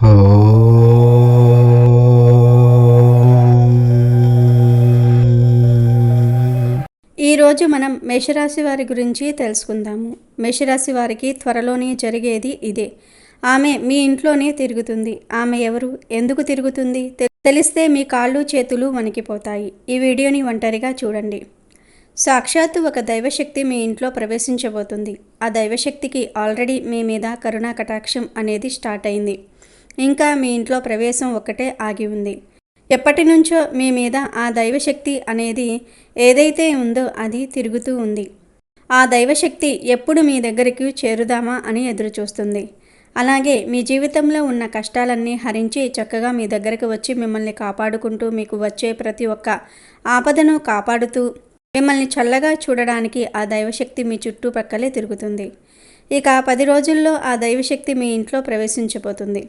ఈరోజు మనం మేషరాశి వారి గురించి తెలుసుకుందాము. మేషరాశి వారికి త్వరలోనే జరిగేది ఇదే. ఆమె మీ ఇంట్లోనే తిరుగుతుంది. ఆమె ఎవరు? ఎందుకు తిరుగుతుంది? తెలిస్తే మీ కాళ్ళు చేతులు వణికిపోతాయి. ఈ వీడియోని ఒంటరిగా చూడండి. సాక్షాత్తు ఒక దైవశక్తి మీ ఇంట్లో ప్రవేశించబోతుంది. ఆ దైవశక్తికి ఆల్రెడీ మీ మీద కరుణా కటాక్షం అనేది స్టార్ట్ అయింది. ఇంకా మీ ఇంట్లో ప్రవేశం ఒక్కటే ఆగి ఉంది. ఎప్పటి నుంచో మీ మీద ఆ దైవశక్తి అనేది ఏదైతే ఉందో అది తిరుగుతూ ఉంది. ఆ దైవశక్తి ఎప్పుడు మీ దగ్గరికి చేరుదామా అని ఎదురుచూస్తుంది. అలాగే మీ జీవితంలో ఉన్న కష్టాలన్నీ హరించి చక్కగా మీ దగ్గరకు వచ్చి మిమ్మల్ని కాపాడుకుంటూ మీకు వచ్చే ప్రతి ఒక్క ఆపదను కాపాడుతూ మిమ్మల్ని చల్లగా చూడడానికి ఆ దైవశక్తి మీ చుట్టుపక్కలే తిరుగుతుంది. ఇక పది రోజుల్లో ఆ దైవశక్తి మీ ఇంట్లో ప్రవేశించబోతుంది.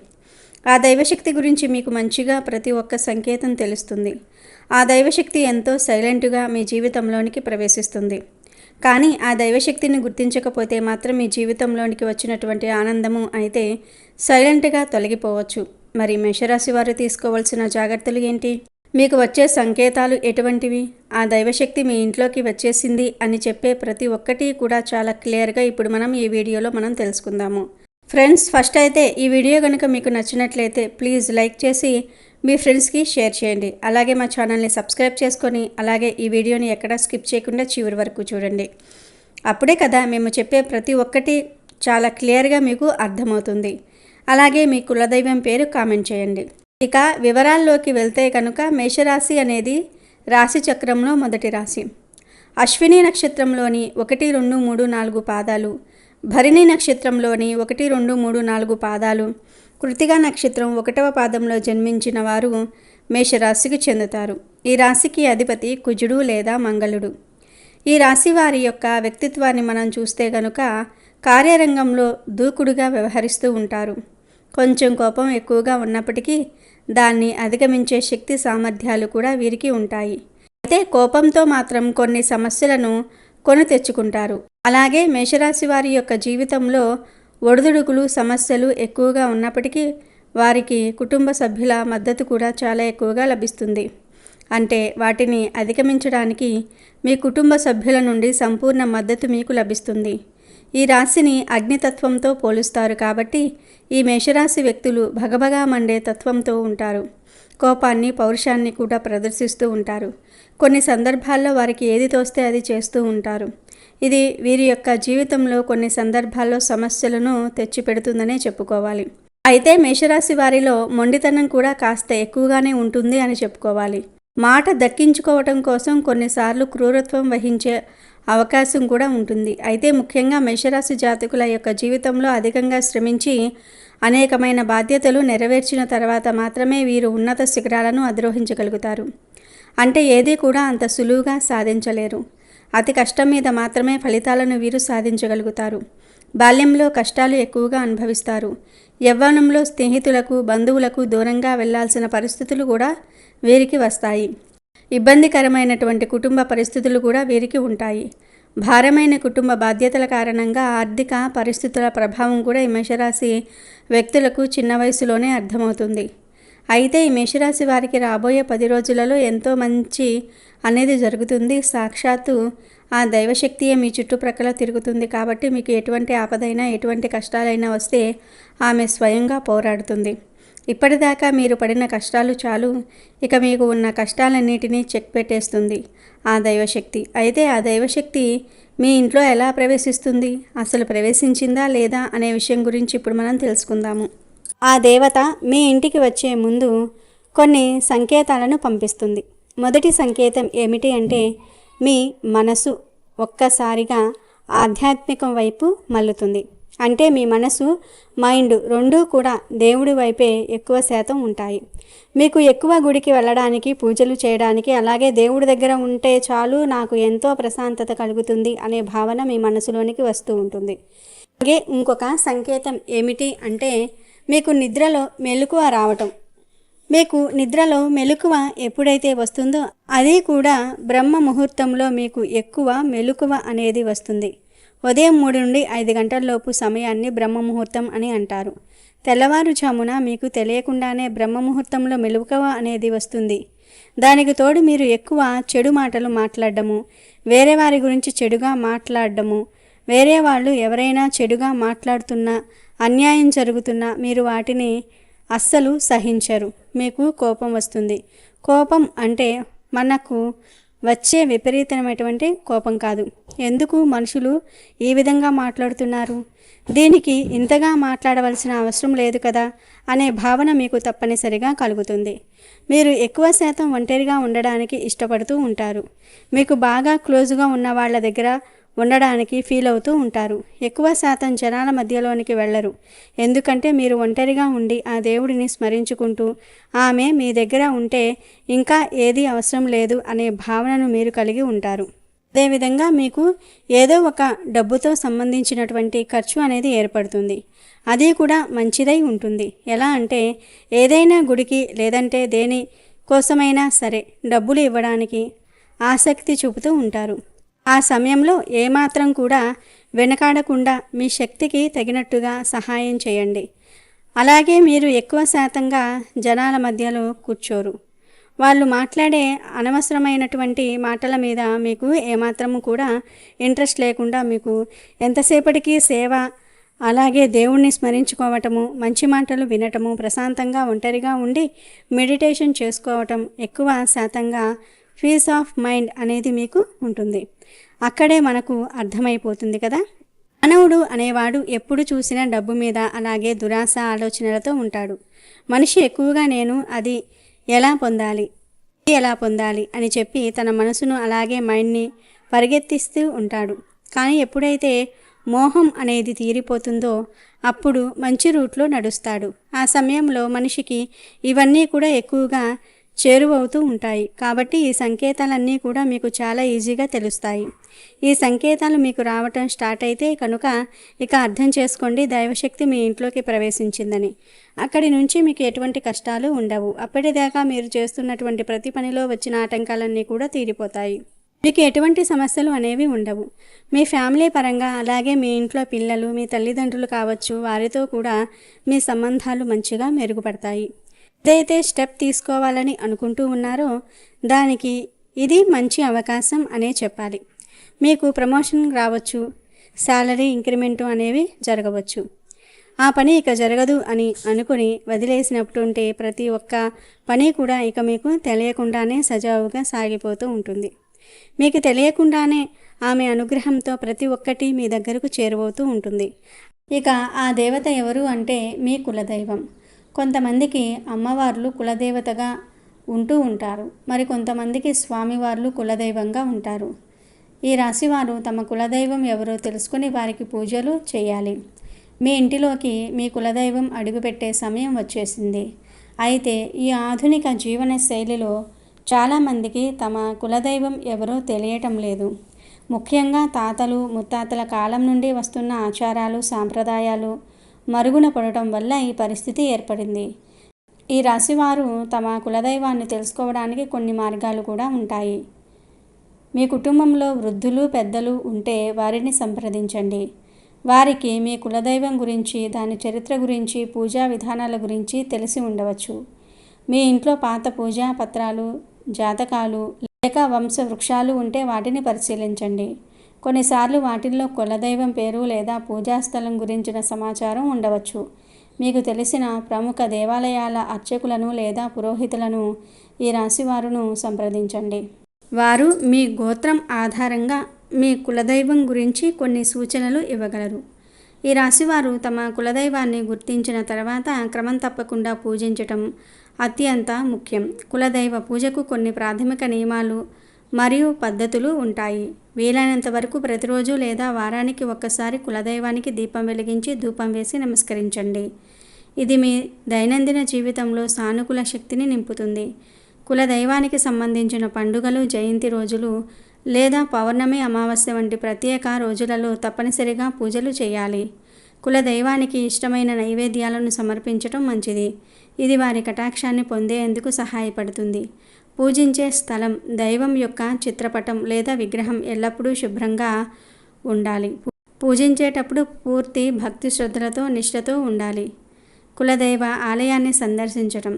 ఆ దైవశక్తి గురించి మీకు మంచిగా ప్రతి ఒక్క సంకేతం తెలుస్తుంది. ఆ దైవశక్తి ఎంతో సైలెంట్గా మీ జీవితంలోనికి ప్రవేశిస్తుంది. కానీ ఆ దైవశక్తిని గుర్తించకపోతే మాత్రం మీ జీవితంలోనికి వచ్చినటువంటి ఆనందము అయితే సైలెంట్గా తొలగిపోవచ్చు. మరి మేషరాశి వారు తీసుకోవాల్సిన జాగ్రత్తలు ఏంటి? మీకు వచ్చే సంకేతాలు ఎటువంటివి? ఆ దైవశక్తి మీ ఇంట్లోకి వచ్చేసింది అని చెప్పే ప్రతి ఒక్కటి కూడా చాలా క్లియర్గా ఇప్పుడు మనం ఈ వీడియోలో మనం తెలుసుకుందాము. ఫ్రెండ్స్ ఫస్ట్ అయితే ఈ వీడియో కనుక మీకు నచ్చినట్లయితే ప్లీజ్ లైక్ చేసి మీ ఫ్రెండ్స్కి షేర్ చేయండి. అలాగే మా ఛానల్ని సబ్స్క్రైబ్ చేసుకొని అలాగే ఈ వీడియోని ఎక్కడా స్కిప్ చేయకుండా చివరి వరకు చూడండి. అప్పుడే కదా మేము చెప్పే ప్రతి ఒక్కటి చాలా క్లియర్గా మీకు అర్థమవుతుంది. అలాగే మీ కులదైవం పేరు కామెంట్ చేయండి. ఇక వివరాల్లోకి వెళ్తే కనుక మేషరాశి అనేది రాశి చక్రంలో మొదటి రాశి. అశ్విని నక్షత్రంలోని ఒకటి రెండు మూడు నాలుగు పాదాలు భరిణి నక్షత్రంలోని ఒకటి రెండు మూడు నాలుగు పాదాలు కృతిగా నక్షత్రం ఒకటవ పాదంలో జన్మించిన వారు మేషరాశికి చెందుతారు. ఈ రాశికి అధిపతి కుజుడు లేదా మంగళుడు. ఈ రాశి వారి యొక్క వ్యక్తిత్వాన్ని మనం చూస్తే గనుక కార్యరంగంలో దూకుడుగా వ్యవహరిస్తూ ఉంటారు. కొంచెం కోపం ఎక్కువగా ఉన్నప్పటికీ దాన్ని అధిగమించే శక్తి సామర్థ్యాలు కూడా వీరికి ఉంటాయి. అయితే కోపంతో మాత్రం కొన్ని సమస్యలను కొని తెచ్చుకుంటారు. అలాగే మేషరాశి వారి యొక్క జీవితంలో ఒడిదుడుకులు సమస్యలు ఎక్కువగా ఉన్నప్పటికీ వారికి కుటుంబ సభ్యుల మద్దతు కూడా చాలా ఎక్కువగా లభిస్తుంది. అంటే వాటిని అధిగమించడానికి మీ కుటుంబ సభ్యుల నుండి సంపూర్ణ మద్దతు మీకు లభిస్తుంది. ఈ రాశిని అగ్నితత్వంతో పోలుస్తారు కాబట్టి ఈ మేషరాశి వ్యక్తులు భగభగా మండే తత్వంతో ఉంటారు. కోపాన్ని పౌరుషాన్ని కూడా ప్రదర్శిస్తూ ఉంటారు. కొన్ని సందర్భాల్లో వారికి ఏది తోస్తే అది చేస్తూ ఉంటారు. ఇది వీరి యొక్క జీవితంలో కొన్ని సందర్భాల్లో సమస్యలను తెచ్చిపెడుతుందనే చెప్పుకోవాలి. అయితే మేషరాశి వారిలో మొండితనం కూడా కాస్త ఎక్కువగానే ఉంటుంది అని చెప్పుకోవాలి. మాట దక్కించుకోవటం కోసం కొన్నిసార్లు క్రూరత్వం వహించే అవకాశం కూడా ఉంటుంది. అయితే ముఖ్యంగా మేషరాశి జాతకుల యొక్క జీవితంలో అధికంగా శ్రమించి అనేకమైన బాధ్యతలు నెరవేర్చిన తర్వాత మాత్రమే వీరు ఉన్నత శిఖరాలను అధిరోహించగలుగుతారు. అంటే ఏదీ కూడా అంత సులువుగా సాధించలేరు. అతి కష్టం మీద మాత్రమే ఫలితాలను వీరు సాధించగలుగుతారు. బాల్యంలో కష్టాలు ఎక్కువగా అనుభవిస్తారు. యవ్వనంలో స్నేహితులకు బంధువులకు దూరంగా వెళ్ళాల్సిన పరిస్థితులు కూడా వీరికి వస్తాయి. ఇబ్బందికరమైనటువంటి కుటుంబ పరిస్థితులు కూడా వీరికి ఉంటాయి. భారమైన కుటుంబ బాధ్యతల కారణంగా ఆర్థిక పరిస్థితుల ప్రభావం కూడా ఈ మేషరాశి వ్యక్తులకు చిన్న వయసులోనే అర్థమవుతుంది. అయితే ఈ మేషరాశి వారికి రాబోయే పది రోజులలో ఎంతో మంచి అనేది జరుగుతుంది. సాక్షాత్తు ఆ దైవశక్తియే మీ చుట్టుప్రక్కల తిరుగుతుంది కాబట్టి మీకు ఎటువంటి ఆపదైనా ఎటువంటి కష్టాలైనా వస్తే ఆమె స్వయంగా పోరాడుతుంది. ఇప్పటిదాకా మీరు పడిన కష్టాలు చాలు. ఇక మీకు ఉన్న కష్టాలన్నిటినీ చెక్ పెట్టేస్తుంది ఆ దైవశక్తి. అయితే ఆ దైవశక్తి మీ ఇంట్లో ఎలా ప్రవేశిస్తుంది? అసలు ప్రవేశించిందా లేదా అనే విషయం గురించి ఇప్పుడు మనం తెలుసుకుందాము. ఆ దేవత మీ ఇంటికి వచ్చే ముందు కొన్ని సంకేతాలను పంపిస్తుంది. మొదటి సంకేతం ఏమిటి అంటే మీ మనసు ఒక్కసారిగా ఆధ్యాత్మికం వైపు మల్లుతుంది అంటే మీ మనసు మైండ్ రెండూ కూడా దేవుడి వైపే ఎక్కువ శాతం ఉంటాయి. మీకు ఎక్కువ గుడికి వెళ్ళడానికి పూజలు చేయడానికి అలాగే దేవుడి దగ్గర ఉంటే చాలు నాకు ఎంతో ప్రశాంతత కలుగుతుంది అనే భావన మీ మనసులోనికి వస్తూ ఉంటుంది. అలాగే ఇంకొక సంకేతం ఏమిటి అంటే మీకు నిద్రలో మెలకువ రావటం. మీకు నిద్రలో మెలకువ ఎప్పుడైతే వస్తుందో అది కూడా బ్రహ్మ ముహూర్తంలో మీకు ఎక్కువ మెలకువ అనేది వస్తుంది. ఉదయం మూడు నుండి ఐదు గంటలలోపు సమయాన్ని బ్రహ్మ ముహూర్తం అని అంటారు. తెల్లవారుజామున మీకు తెలియకుండానే బ్రహ్మముహూర్తంలో మెలుకువ అనేది వస్తుంది. దానికి తోడు మీరు ఎక్కువ చెడు మాటలు మాట్లాడడము వేరే వారి గురించి చెడుగా మాట్లాడడము వేరే వాళ్ళు ఎవరైనా చెడుగా మాట్లాడుతున్నా అన్యాయం జరుగుతున్నా మీరు వాటిని అస్సలు సహించరు. మీకు కోపం వస్తుంది. కోపం అంటే మనకు వచ్చే విపరీతమైనటువంటి కోపం కాదు. ఎందుకు మనుషులు ఈ విధంగా మాట్లాడుతున్నారు? దీనికి ఇంతగా మాట్లాడవలసిన అవసరం లేదు కదా అనే భావన మీకు తప్పనిసరిగా కలుగుతుంది. మీరు ఎక్కువ శాతం ఒంటరిగా ఉండడానికి ఇష్టపడుతూ ఉంటారు. మీకు బాగా క్లోజ్గా ఉన్న వాళ్ళ దగ్గర ఉండడానికి ఫీల్ అవుతూ ఉంటారు. ఎక్కువ శాతం జనాల మధ్యలోనికి వెళ్ళరు. ఎందుకంటే మీరు ఒంటరిగా ఉండి ఆ దేవుడిని స్మరించుకుంటూ ఆమె మీ దగ్గర ఉంటే ఇంకా ఏది అవసరం లేదు అనే భావనను మీరు కలిగి ఉంటారు. అదేవిధంగా మీకు ఏదో ఒక డబ్బుతో సంబంధించినటువంటి ఖర్చు అనేది ఏర్పడుతుంది. అది కూడా మంచిదై ఉంటుంది. ఎలా అంటే ఏదైనా గుడికి లేదంటే దేని కోసమైనా సరే డబ్బులు ఇవ్వడానికి ఆసక్తి చూపుతూ ఉంటారు. ఆ సమయంలో ఏమాత్రం కూడా వెనకాడకుండా మీ శక్తికి తగినట్టుగా సహాయం చేయండి. అలాగే మీరు ఎక్కువ శాతంగా జనాల మధ్యలో కూర్చోరు. వాళ్ళు మాట్లాడే అనవసరమైనటువంటి మాటల మీద మీకు ఏమాత్రము కూడా ఇంట్రెస్ట్ లేకుండా మీకు ఎంతసేపటికి సేవ అలాగే దేవుణ్ణి స్మరించుకోవటము మంచి మాటలు వినటము ప్రశాంతంగా ఒంటరిగా ఉండి మెడిటేషన్ చేసుకోవటం ఎక్కువ శాతంగా పీస్ ఆఫ్ మైండ్ అనేది మీకు ఉంటుంది. అక్కడే మనకు అర్థమైపోతుంది కదా? మానవుడు అనేవాడు ఎప్పుడు చూసినా డబ్బు మీద అలాగే దురాశ ఆలోచనలతో ఉంటాడు. మనిషి ఎక్కువగా నేను అది ఎలా పొందాలి? ఇది ఎలా పొందాలి? అని చెప్పి తన మనసును అలాగే మైండ్ని పరిగెత్తిస్తూ ఉంటాడు. కానీ ఎప్పుడైతే మోహం అనేది తీరిపోతుందో అప్పుడు మంచి రూట్లో నడుస్తాడు. ఆ సమయంలో మనిషికి ఇవన్నీ కూడా ఎక్కువగా చేరువవుతూ ఉంటాయి. కాబట్టి ఈ సంకేతాలన్నీ కూడా మీకు చాలా ఈజీగా తెలుస్తాయి. ఈ సంకేతాలు మీకు రావటం స్టార్ట్ అయితే కనుక ఇక అర్థం చేసుకోండి. దైవశక్తి మీ ఇంట్లోకి ప్రవేశించిందని. అక్కడి నుంచి మీకు ఎటువంటి కష్టాలు ఉండవు. అప్పటిదాకా మీరు చేస్తున్నటువంటి ప్రతి పనిలో వచ్చిన ఆటంకాలన్నీ కూడా తీరిపోతాయి. మీకు ఎటువంటి సమస్యలు అనేవి ఉండవు. మీ ఫ్యామిలీ పరంగా అలాగే మీ ఇంట్లో పిల్లలు మీ తల్లిదండ్రులు కావచ్చు వారితో కూడా మీ సంబంధాలు మంచిగా మెరుగుపడతాయి. ఏదైతే స్టెప్ తీసుకోవాలని అనుకుంటూ ఉన్నారో దానికి ఇది మంచి అవకాశం అనే చెప్పాలి. మీకు ప్రమోషన్ రావచ్చు శాలరీ ఇంక్రిమెంటు అనేవి జరగవచ్చు. ఆ పని ఇక జరగదు అని అనుకుని వదిలేసినప్పుడుంటే ప్రతి ఒక్క పని కూడా ఇక మీకు తెలియకుండానే సజావుగా సాగిపోతూ ఉంటుంది. మీకు తెలియకుండానే ఆమె అనుగ్రహంతో ప్రతి ఒక్కటి మీ దగ్గరకు చేరువవుతూ ఉంటుంది. ఇక ఆ దేవత ఎవరు అంటే మీ కులదైవం. కొంతమందికి అమ్మవార్లు కులదేవతగా ఉంటూ ఉంటారు. మరి కొంతమందికి స్వామివార్లు కులదైవంగా ఉంటారు. ఈ రాశివారు తమ కులదైవం ఎవరో తెలుసుకుని వారికి పూజలు చేయాలి. మీ ఇంటిలోకి మీ కులదైవం అడుగుపెట్టే సమయం వచ్చేసింది. అయితే ఈ ఆధునిక జీవన శైలిలో చాలామందికి తమ కులదైవం ఎవరో తెలియటం లేదు. ముఖ్యంగా తాతలు ముత్తాతల కాలం నుండి వస్తున్న ఆచారాలు సాంప్రదాయాలు మరుగున పడటం వల్ల ఈ పరిస్థితి ఏర్పడింది. ఈ రాశివారు తమ కులదైవాన్ని తెలుసుకోవడానికి కొన్ని మార్గాలు కూడా ఉంటాయి. మీ కుటుంబంలో వృద్ధులు పెద్దలు ఉంటే వారిని సంప్రదించండి. వారికి మీ కులదైవం గురించి దాని చరిత్ర గురించి పూజా విధానాల గురించి తెలిసి ఉండవచ్చు. మీ ఇంట్లో పాత పూజా పత్రాలు జాతకాలు లేక వంశ వృక్షాలు ఉంటే వాటిని పరిశీలించండి. కొన్నిసార్లు వాటిల్లో కులదైవం పేరు లేదా పూజాస్థలం గురించిన సమాచారం ఉండవచ్చు. మీకు తెలిసిన ప్రముఖ దేవాలయాల అర్చకులను లేదా పురోహితులను ఈ రాశివారును సంప్రదించండి. వారు మీ గోత్రం ఆధారంగా మీ కులదైవం గురించి కొన్ని సూచనలు ఇవ్వగలరు. ఈ రాశివారు తమ కులదైవాన్ని గుర్తించిన తర్వాత క్రమం తప్పకుండా పూజించటం అత్యంత ముఖ్యం. కులదైవ పూజకు కొన్ని ప్రాథమిక నియమాలు మరియు పద్ధతులు ఉంటాయి. వీలైనంత వరకు ప్రతిరోజు లేదా వారానికి ఒక్కసారి కులదైవానికి దీపం వెలిగించి ధూపం వేసి నమస్కరించండి. ఇది మీ దైనందిన జీవితంలో సానుకూల శక్తిని నింపుతుంది. కులదైవానికి సంబంధించిన పండుగలు జయంతి రోజులు లేదా పౌర్ణమి అమావాస్య వంటి ప్రత్యేక రోజులలో తప్పనిసరిగా పూజలు చేయాలి. కులదైవానికి ఇష్టమైన నైవేద్యాలను సమర్పించటం మంచిది. ఇది వారి కటాక్షాన్ని పొందేందుకు సహాయపడుతుంది. పూజించే స్థలం దైవం యొక్క చిత్రపటం లేదా విగ్రహం ఎల్లప్పుడూ శుభ్రంగా ఉండాలి. పూజించేటప్పుడు పూర్తి భక్తి శ్రద్ధలతో నిష్ఠతో ఉండాలి. కులదైవ ఆలయాన్ని సందర్శించటం.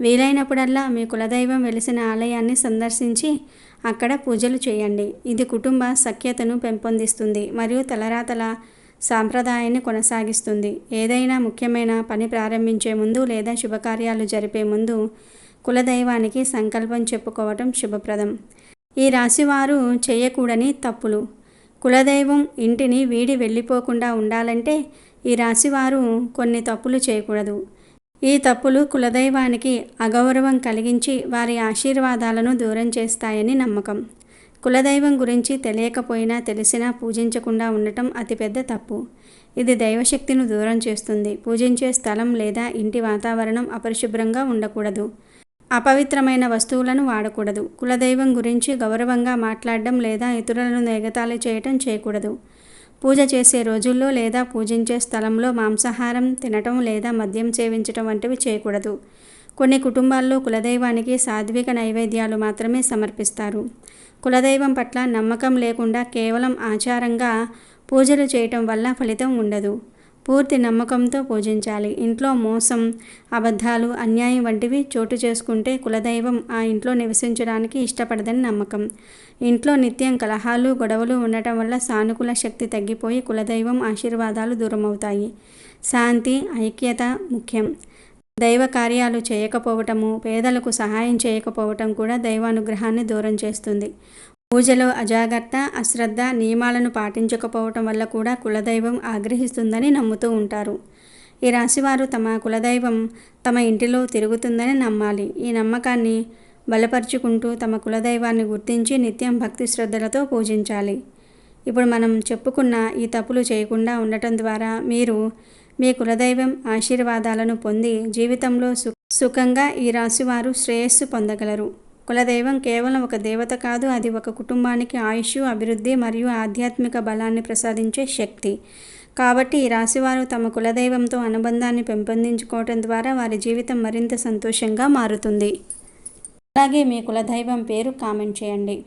వీలైనప్పుడల్లా మీ కులదైవం వెలిసిన ఆలయాన్ని సందర్శించి అక్కడ పూజలు చేయండి. ఇది కుటుంబ సఖ్యతను పెంపొందిస్తుంది మరియు తలరాతల సాంప్రదాయాన్ని కొనసాగిస్తుంది. ఏదైనా ముఖ్యమైన పని ప్రారంభించే ముందు లేదా శుభకార్యాలు జరిపే ముందు కులదైవానికి సంకల్పం చెప్పుకోవటం శుభప్రదం. ఈ రాశివారు చేయకూడని తప్పులు. కులదైవం ఇంటిని వీడి వెళ్ళిపోకుండా ఉండాలంటే ఈ రాశివారు కొన్ని తప్పులు చేయకూడదు. ఈ తప్పులు కులదైవానికి అగౌరవం కలిగించి వారి ఆశీర్వాదాలను దూరం చేస్తాయని నమ్మకం. కులదైవం గురించి తెలియకపోయినా తెలిసినా పూజించకుండా ఉండటం అతిపెద్ద తప్పు. ఇది దైవశక్తిని దూరం చేస్తుంది. పూజించే స్థలం లేదా ఇంటి వాతావరణం అపరిశుభ్రంగా ఉండకూడదు. అపవిత్రమైన వస్తువులను వాడకూడదు. కులదైవం గురించి గౌరవంగా మాట్లాడడం లేదా ఇతరులను ఎగతాళి చేయటం చేయకూడదు. పూజ చేసే రోజుల్లో లేదా పూజించే స్థలంలో మాంసాహారం తినటం లేదా మద్యం సేవించటం వంటివి చేయకూడదు. కొన్ని కుటుంబాల్లో కులదైవానికి సాత్విక నైవేద్యాలు మాత్రమే సమర్పిస్తారు. కులదైవం పట్ల నమ్మకం లేకుండా కేవలం ఆచారంగా పూజలు చేయటం వల్ల ఫలితం ఉండదు. పూర్తి నమ్మకంతో పూజించాలి. ఇంట్లో మోసం అబద్ధాలు అన్యాయం వంటివి చోటు చేసుకుంటే కులదైవం ఆ ఇంట్లో నివసించడానికి ఇష్టపడదని నమ్మకం. ఇంట్లో నిత్యం కలహాలు గొడవలు ఉండటం వల్ల సానుకూల శక్తి తగ్గిపోయి కులదైవం ఆశీర్వాదాలు దూరమవుతాయి. శాంతి ఐక్యత ముఖ్యం. దైవ కార్యాలు చేయకపోవటము పేదలకు సహాయం చేయకపోవటం కూడా దైవానుగ్రహాన్ని దూరం చేస్తుంది. పూజలో అజాగ్రత్త అశ్రద్ధ నియమాలను పాటించకపోవటం వల్ల కూడా కులదైవం ఆగ్రహిస్తుందని నమ్ముతూ ఉంటారు. ఈ రాశివారు తమ కులదైవం తమ ఇంటిలో తిరుగుతుందని నమ్మాలి. ఈ నమ్మకాన్ని బలపరుచుకుంటూ తమ కులదైవాన్ని గుర్తించి నిత్యం భక్తి శ్రద్ధలతో పూజించాలి. ఇప్పుడు మనం చెప్పుకున్న ఈ తప్పులు చేయకుండా ఉండటం ద్వారా మీరు మీ కులదైవం ఆశీర్వాదాలను పొంది జీవితంలో సుఖంగా ఈ రాశివారు శ్రేయస్సు పొందగలరు. కులదైవం కేవలం ఒక దేవత కాదు అది ఒక కుటుంబానికి ఆయుష్ అభివృద్ధి మరియు ఆధ్యాత్మిక బలాన్ని ప్రసాదించే శక్తి. కాబట్టి ఈ రాశివారు తమ కులదైవంతో అనుబంధాన్ని పెంపొందించుకోవటం ద్వారా వారి జీవితం మరింత సంతోషంగా మారుతుంది. అలాగే మీ కులదైవం పేరు కామెంట్ చేయండి.